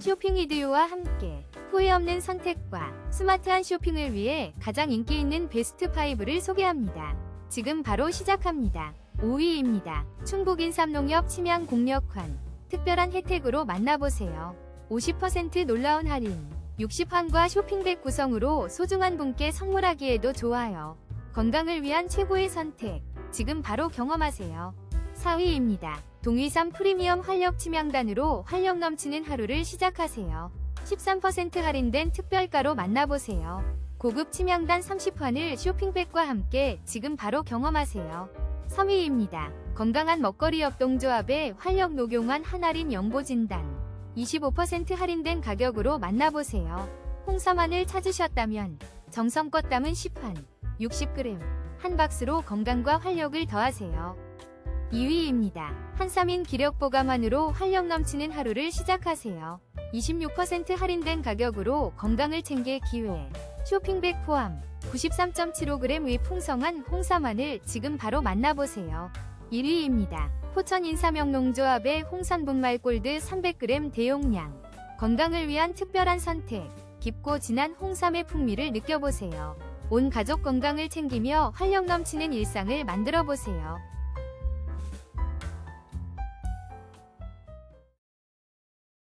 쇼핑 이디오와 함께 후회 없는 선택과 스마트한 쇼핑을 위해 가장 인기 있는 베스트 5를 소개합니다. 지금 바로 시작합니다. 5위입니다. 충북 인삼농협 침양 공력환 특별한 혜택으로 만나보세요. 50% 놀라운 할인 60환과 쇼핑백 구성으로 소중한 분께 선물하기에도 좋아요. 건강을 위한 최고의 선택 지금 바로 경험하세요. 4위입니다. 동의삼 프리미엄 활력 침양단으로 활력 넘치는 하루를 시작하세요. 13% 할인된 특별가로 만나보세요. 고급 침양단 30환을 쇼핑백과 함께 지금 바로 경험하세요. 3위입니다. 건강한 먹거리 협동조합의 활력 녹용한 한할인 영보진단 25% 할인된 가격으로 만나보세요. 홍삼환을 찾으셨다면 정성껏 담은 10환 60g 한 박스로 건강과 활력을 더하세요. 2위입니다. 한삼인 기력 보감환으로 활력 넘치는 하루를 시작하세요. 26% 할인된 가격으로 건강을 챙길 기회. 쇼핑백 포함 93.75g의 풍성한 홍삼환을 지금 바로 만나보세요. 1위입니다. 포천 인삼영농조합의 홍산분말 골드 300g 대용량. 건강을 위한 특별한 선택. 깊고 진한 홍삼의 풍미를 느껴보세요. 온 가족 건강을 챙기며 활력 넘치는 일상을 만들어 보세요.